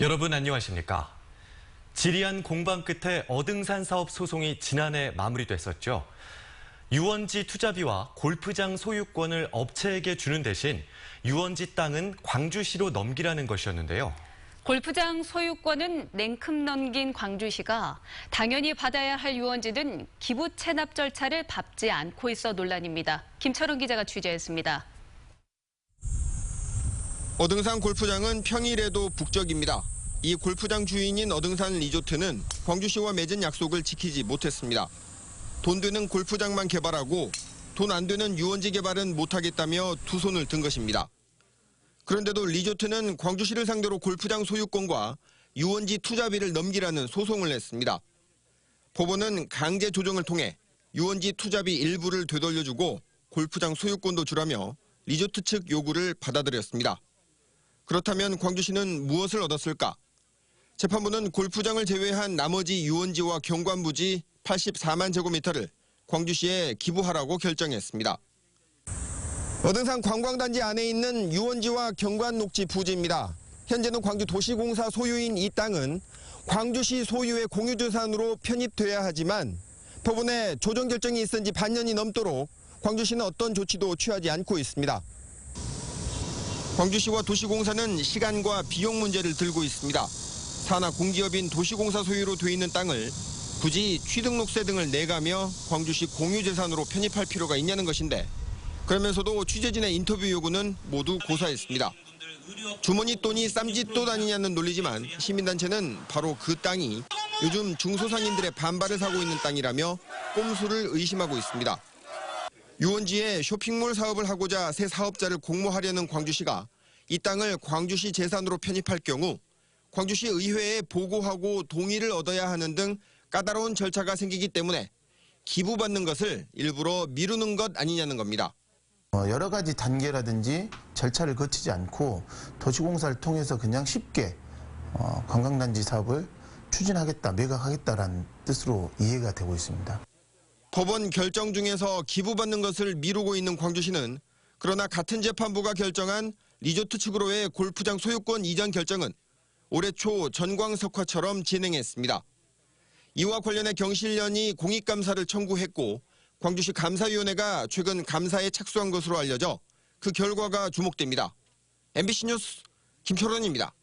여러분 안녕하십니까? 지리한 공방 끝에 어등산 사업 소송이 지난해 마무리됐었죠. 유원지 투자비와 골프장 소유권을 업체에게 주는 대신 유원지 땅은 광주시로 넘기라는 것이었는데요. 골프장 소유권은 냉큼 넘긴 광주시가 당연히 받아야 할 유원지는 기부 체납 절차를 밟지 않고 있어 논란입니다. 김철원 기자가 취재했습니다. 어등산 골프장은 평일에도 북적입니다. 이 골프장 주인인 어등산 리조트는 광주시와 맺은 약속을 지키지 못했습니다. 돈 되는 골프장만 개발하고 돈 안 되는 유원지 개발은 못하겠다며 두 손을 든 것입니다. 그런데도 리조트는 광주시를 상대로 골프장 소유권과 유원지 투자비를 넘기라는 소송을 냈습니다. 법원은 강제 조정을 통해 유원지 투자비 일부를 되돌려주고 골프장 소유권도 주라며 리조트 측 요구를 받아들였습니다. 그렇다면 광주시는 무엇을 얻었을까? 재판부는 골프장을 제외한 나머지 유원지와 경관부지 84만 제곱미터를 광주시에 기부하라고 결정했습니다. 어등산 관광단지 안에 있는 유원지와 경관 녹지 부지입니다. 현재는 광주 도시공사 소유인 이 땅은 광주시 소유의 공유재산으로 편입돼야 하지만 법원에 조정 결정이 있은 지 반년이 넘도록 광주시는 어떤 조치도 취하지 않고 있습니다. 광주시와 도시공사는 시간과 비용 문제를 들고 있습니다. 산하 공기업인 도시공사 소유로 돼 있는 땅을 굳이 취등록세 등을 내가며 광주시 공유재산으로 편입할 필요가 있냐는 것인데 그러면서도 취재진의 인터뷰 요구는 모두 고사했습니다. 주머니 돈이 쌈짓돈 아니냐는 논리지만 시민단체는 바로 그 땅이 요즘 중소상인들의 반발을 사고 있는 땅이라며 꼼수를 의심하고 있습니다. 유원지에 쇼핑몰 사업을 하고자 새 사업자를 공모하려는 광주시가 이 땅을 광주시 재산으로 편입할 경우 광주시 의회에 보고하고 동의를 얻어야 하는 등 까다로운 절차가 생기기 때문에 기부받는 것을 일부러 미루는 것 아니냐는 겁니다. 어, 여러 가지 단계라든지 절차를 거치지 않고 도시공사를 통해서 그냥 쉽게 어, 관광단지 사업을 추진하겠다, 매각하겠다라는 뜻으로 이해가 되고 있습니다. 법원 결정 중에서 기부받는 것을 미루고 있는 광주시는 그러나 같은 재판부가 결정한 리조트 측으로의 골프장 소유권 이전 결정은 올해 초 전광석화처럼 진행했습니다. 이와 관련해 경실련이 공익감사를 청구했고 광주시 감사위원회가 최근 감사에 착수한 것으로 알려져 그 결과가 주목됩니다. MBC 뉴스 김철원입니다.